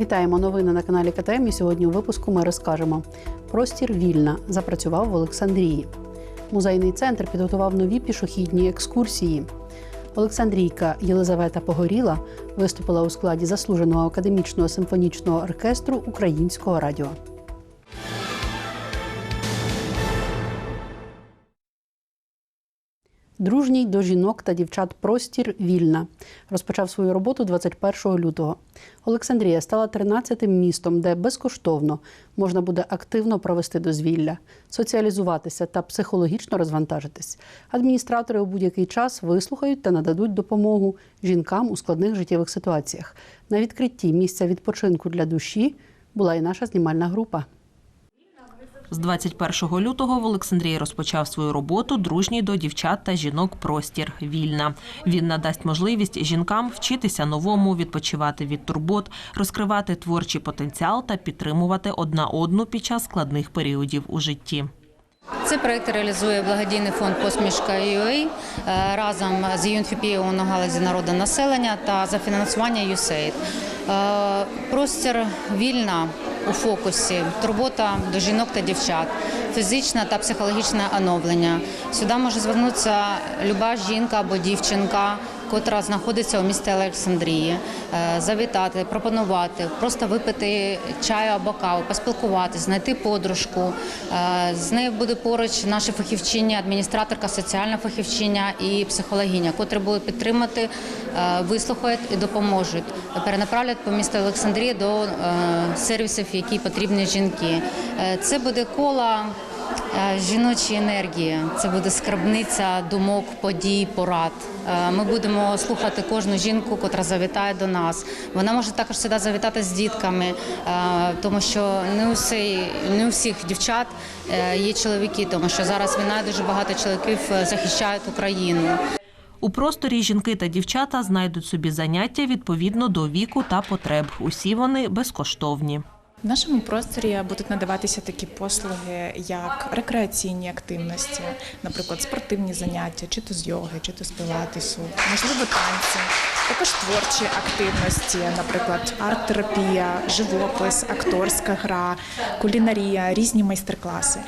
Вітаємо новини на каналі КТМ. І сьогодні у випуску ми розкажемо. Простір вільна запрацював в Олександрії. Музейний центр підготував нові пішохідні екскурсії. Олександрійка Єлизавета Погоріла виступила у складі заслуженого академічного симфонічного оркестру Українського радіо. Дружній до жінок та дівчат простір вільна розпочав свою роботу 21 лютого. Олександрія стала 13-тим містом, де безкоштовно можна буде активно провести дозвілля, соціалізуватися та психологічно розвантажитись. Адміністратори у будь-який час вислухають та нададуть допомогу жінкам у складних життєвих ситуаціях. На відкритті місця відпочинку для душі була і наша знімальна група. З 21 лютого в Олександрії розпочав свою роботу дружній до дівчат та жінок простір вільна. Він надасть можливість жінкам вчитися новому, відпочивати від турбот, розкривати творчий потенціал та підтримувати одна одну під час складних періодів у житті. Цей проект реалізує благодійний фонд Посмішка UA разом з UNFPA на галузі народу населення та за фінансування USAID. Е, Простір вільна у фокусі, турбота до жінок та дівчат, фізичне та психологічне оновлення. Сюди може звернутися люба жінка або дівчинка, котра знаходиться у місті Олександрії, е, завітати, пропонувати, просто випити чаю або каву, поспілкуватися, знайти подружку. Е, З нею буде поруч наші фахівчині, адміністраторка, соціальна фахівчиня і психологиня, котрі будуть підтримати, е, вислухають і допоможуть. Перенаправлять по місту Олександрії до сервісів, які потрібні жінки. Це буде коло Е, жіночої енергії. Це буде скарбниця думок, подій, порад. Е, Ми будемо слухати кожну жінку, котра завітає до нас. Вона може також сюди завітати з дітками, е, тому що не у всі, не у всіх дівчат є чоловіки, тому що зараз війна дуже багато чоловіків захищають Україну. У просторі жінки та дівчата знайдуть собі заняття відповідно до віку та потреб. Усі вони безкоштовні. В нашому просторі будуть надаватися такі послуги, як рекреаційні активності, наприклад, спортивні заняття, чи то з йоги, чи то з пілатесу, можливо, танці, також творчі активності, наприклад, арт-терапія, живопис, акторська гра, кулінарія, різні майстер-класи.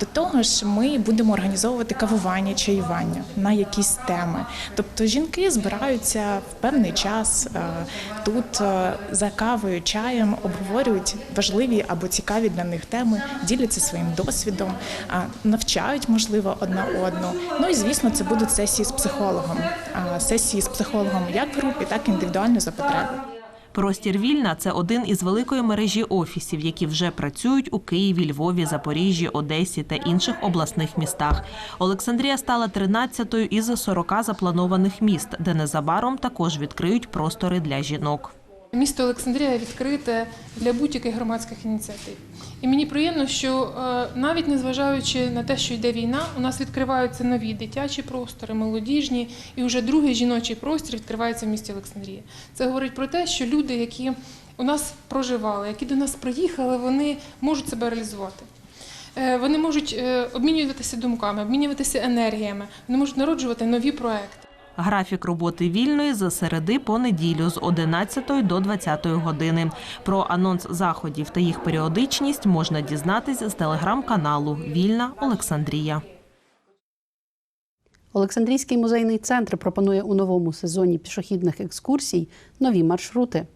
До того ж, ми будемо організовувати кавування, чаювання на якісь теми. Тобто жінки збираються в певний час тут за кавою, чаєм обговорюють важливі або цікаві для них теми, діляться своїм досвідом, навчають, можливо, одна одну. Ну і звісно, це будуть сесії з психологом. Сесії з психологом як в групі, так і індивідуально за потреби. Простір вільна це один із великої мережі офісів, які вже працюють у Києві, Львові, Запоріжжі, Одесі та інших обласних містах. Олександрія стала 13-ю із 40 запланованих міст, де незабаром також відкриють простори для жінок. Місто Олександрія відкрите для будь-яких громадських ініціатив. І мені приємно, що е, навіть незважаючи на те, що йде війна, у нас відкриваються нові дитячі простори, молодіжні, і вже другий жіночий простір відкривається в місті Олександрія. Це говорить про те, що люди, які у нас проживали, які до нас приїхали, вони можуть себе реалізувати. Е, Вони можуть е, обмінюватися думками, обмінюватися енергіями, вони можуть народжувати нові проекти. Графік роботи вільної з середи по неділю з 11 до 20 години. Про анонс заходів та їх періодичність можна дізнатись з телеграм-каналу Вільна Олександрія. Олександрійський музейний центр пропонує у новому сезоні пішохідних екскурсій нові маршрути.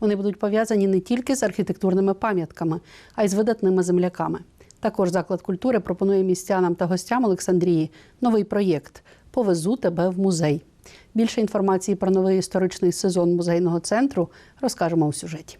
Вони будуть пов'язані не тільки з архітектурними пам'ятками, а й з видатними земляками. Також заклад культури пропонує містянам та гостям Олександрії новий проєкт Повезу тебе в музей. Більше інформації про новий історичний сезон музейного центру розкажемо у сюжеті.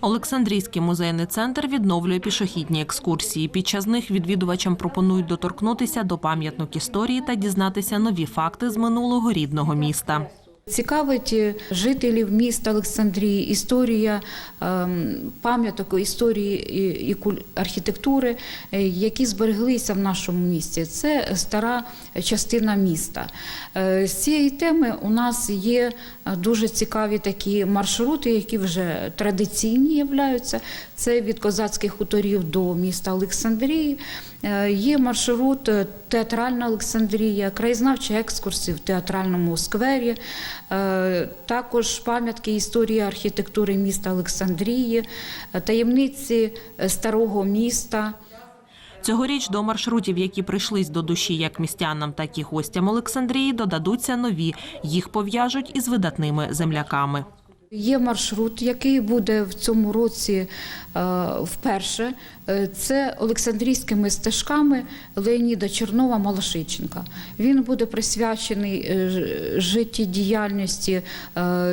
Олександрійський музейний центр відновлює пішохідні екскурсії. Під час них відвідувачам пропонують доторкнутися до пам'яток історії та дізнатися нові факти з минулого рідного міста. Цікавить е, жителів міста Олександрії історія ем, пам'яток історії і- архітектури, е, які збереглися в нашому місті. Це стара частина міста. Е, З цієї теми у нас є дуже цікаві такі маршрути, які вже традиційні являються. Це від козацьких хуторів до міста Олександрії. Є маршрут театральна Олександрія, краєзнавчі екскурси в театральному сквері. Е, також пам'ятки історії архітектури міста Олександрії, е, таємниці е, старого міста. Цьогоріч до маршрутів, які прийшлись до душі як містянам, так і гостям Олександрії, додадуться нові. Їх пов'яжуть із видатними земляками. Є маршрут, який буде в цьому році е, вперше. Е, Це Олександрійськими стежками Леоніда Чернова Малашиченка. Він буде присвячений е, життєдіяльності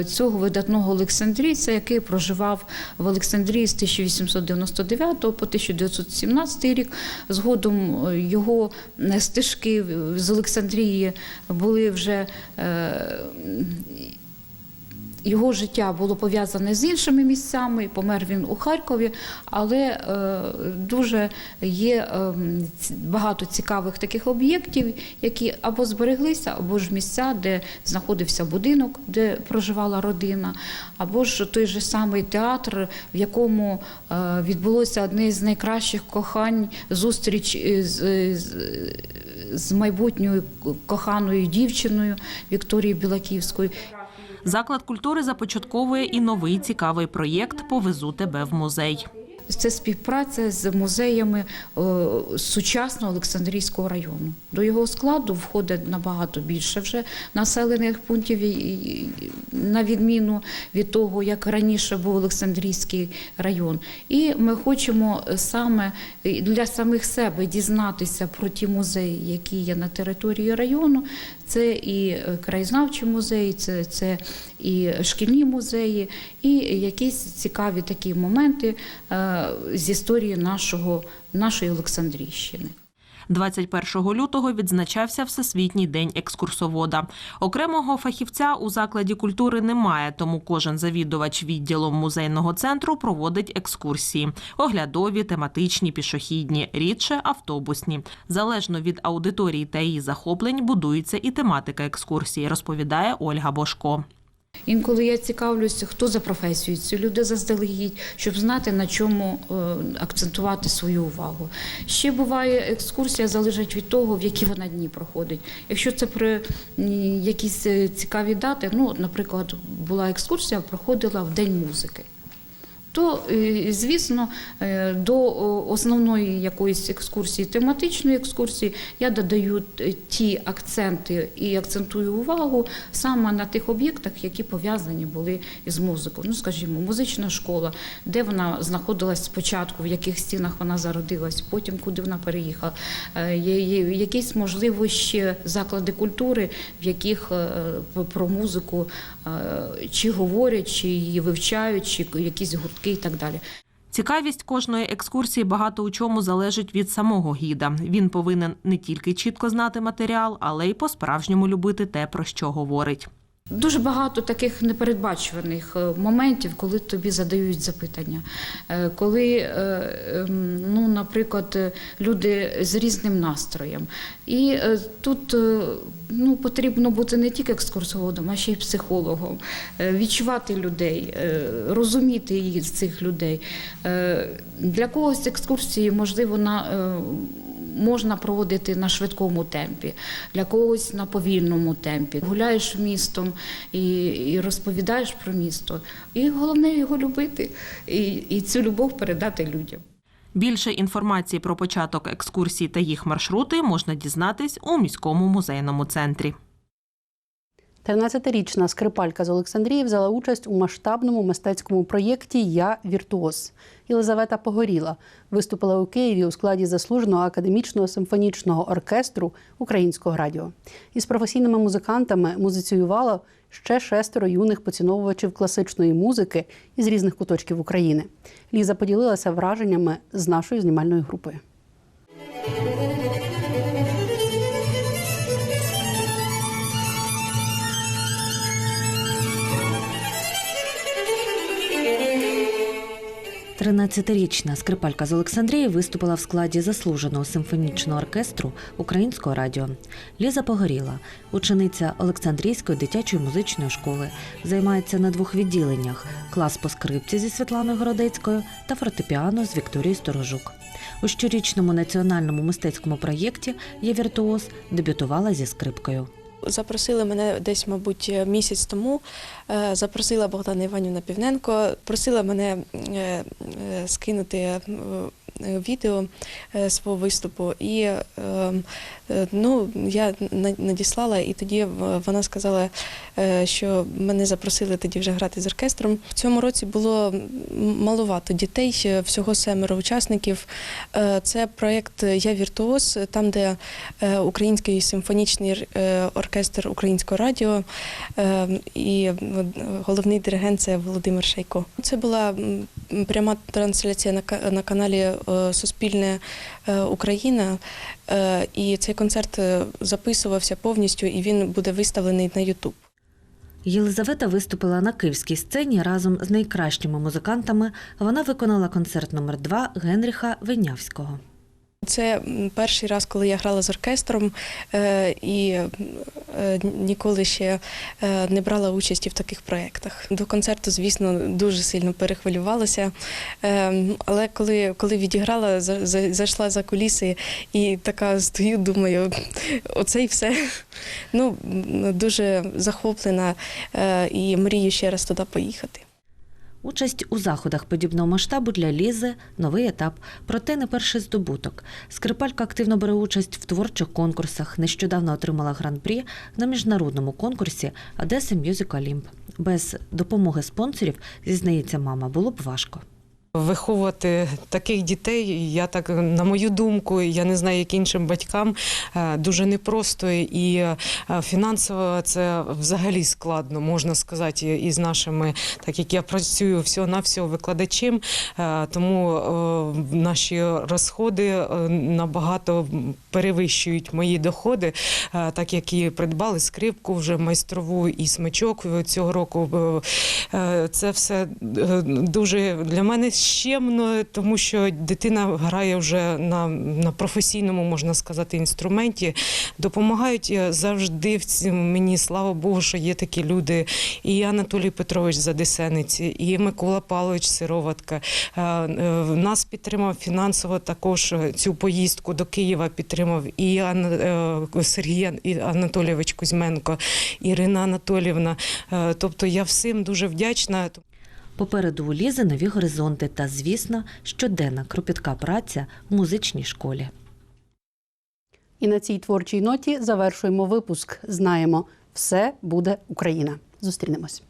цього видатного Олександрійця, який проживав в Олександрії з 1899 по 1917 рік. Згодом його стежки з Олександрії були вже. Його життя було пов'язане з іншими місцями. Помер він у Харкові, але е, дуже є е, багато цікавих таких об'єктів, які або збереглися, або ж місця, де знаходився будинок, де проживала родина, або ж той же самий театр, в якому е, відбулося одне з найкращих кохань зустріч з, з майбутньою коханою дівчиною Вікторією Білаківською. Заклад культури започатковує і новий цікавий проєкт Повезу тебе в музей. Це співпраця з музеями е, сучасного Олександрійського району. До його складу входить набагато більше вже населених пунктів, на відміну від того, як раніше був Олександрійський район. І ми хочемо саме для самих себе дізнатися про ті музеї, які є на території району. Це і е, краєзнавчі музеї, це, це і шкільні музеї, і якісь цікаві такі моменти е, з історії нашого, нашої Олександрійщини. 21 лютого відзначався Всесвітній день екскурсовода. Окремого фахівця у закладі культури немає, тому кожен завідувач відділом музейного центру проводить екскурсії: оглядові, тематичні, пішохідні, рідше автобусні. Залежно від аудиторії та її захоплень будується і тематика екскурсії, розповідає Ольга Бошко. Інколи я цікавлюся, хто за професію ці люди заздалегідь, щоб знати на чому е, акцентувати свою увагу. Ще буває екскурсія залежить від того, в які вона дні проходить. Якщо це при якісь е, цікаві дати, ну, наприклад, була екскурсія, проходила в День музики. То, е, звісно, е, до основної якоїсь екскурсії, тематичної екскурсії, я додаю е, ті акценти і акцентую увагу саме на тих об'єктах, які пов'язані були із музикою. Ну, скажімо, музична школа, де вона знаходилась спочатку, в яких стінах вона зародилась, потім куди вона переїхала. Е, якісь можливо ще заклади культури, в яких е, про музику е, чи говорять, чи її вивчають, чи якісь гуртки і так далі. Цікавість кожної екскурсії багато у чому залежить від самого гіда. Він повинен не тільки чітко знати матеріал, але й по-справжньому любити те, про що говорить. Дуже багато таких непередбачуваних е, моментів, коли тобі задають запитання. Е, Коли, е, ем, ну, наприклад, люди з різним настроєм. І тут ну, потрібно бути не тільки екскурсоводом, а ще й психологом, відчувати людей, розуміти їх, цих людей. Для когось екскурсії, можливо, на можна проводити на швидкому темпі, для когось на повільному темпі. Гуляєш містом і, і розповідаєш про місто. І головне його любити і, і цю любов передати людям. Більше інформації про початок екскурсій та їх маршрути можна дізнатись у міському музейному центрі. 13-річна скрипалька з Олександрії взяла участь у масштабному мистецькому проєкті Я віртуоз. Єлизавета Погоріла виступила у Києві у складі заслуженого академічного симфонічного оркестру Українського радіо. Із професійними музикантами музиціювало ще шестеро юних поціновувачів класичної музики із різних куточків України. Ліза поділилася враженнями з нашою знімальною групою. Тринадцятирічна скрипалька з Олександрії виступила в складі заслуженого симфонічного оркестру Українського радіо. Ліза Погоріла, учениця Олександрійської дитячої музичної школи, займається на двох відділеннях: клас по скрипці зі Світланою Городецькою та фортепіано з Вікторією Сторожук. У щорічному національному мистецькому проєкті «Я віртуоз» дебютувала зі скрипкою. Запросили мене десь, мабуть, місяць тому. Е, Запросила Богдана Іванівна Півненко, просила мене е, е, скинути відео е, свого виступу. І е, е, ну, я на- надіслала, і тоді вона сказала, е, що мене запросили тоді вже грати з оркестром. В цьому році було маловато дітей, е, всього семеро учасників. Е, Це проєкт Я віртуоз, там, де е, Український симфонічний е, оркестр Українського радіо е, і е, головний диригент це Володимир Шейко. Це була пряма трансляція на ка- каналі е, Суспільне е, Україна. Е, І цей концерт е, записувався повністю, і він буде виставлений на Ютуб. Єлизавета виступила на київській сцені разом з найкращими музикантами. Вона виконала концерт номер 2 Генріха Венявського. Це перший раз, коли я грала з оркестром, е, і е, ніколи ще е, не брала участі в таких проєктах. До концерту, звісно, дуже сильно перехвилювалася. Але коли, коли відіграла, за- за- зайшла за куліси і така стою, думаю, оце і все. Ну, дуже захоплена і мрію ще раз туди поїхати. Участь у заходах подібного масштабу для Лізи новий етап, проте не перший здобуток. Скрипалька активно бере участь в творчих конкурсах. Нещодавно отримала гран-прі на міжнародному конкурсі Одеса Мюзик Олімп». Без допомоги спонсорів, зізнається мама, було б важко. Виховувати таких дітей, я так на мою думку, я не знаю, як іншим батькам, е, дуже непросто і е, фінансово це взагалі складно, можна сказати, і з нашими, так як я працюю всього навсього викладачем, е, тому наші розходи набагато перевищують мої доходи, так як і придбали скрипку вже майстрову і смичок цього року. Це все дуже для мене щемно, тому що дитина грає вже на, на професійному, можна сказати, інструменті. Допомагають е, завжди в мені, слава Богу, що є такі люди. І Анатолій Петрович Задесенець, і Микола Павлович Сироватка. Е, е, Нас підтримав фінансово також цю поїздку до Києва. Підтримав і Сергій Анатолійович Кузьменко, Ірина Анатолівна. Тобто я всім дуже вдячна. Попереду у Лізи нові горизонти та, звісно, щоденна кропітка праця в музичній школі. І на цій творчій ноті завершуємо випуск. Знаємо, все буде Україна. Зустрінемось.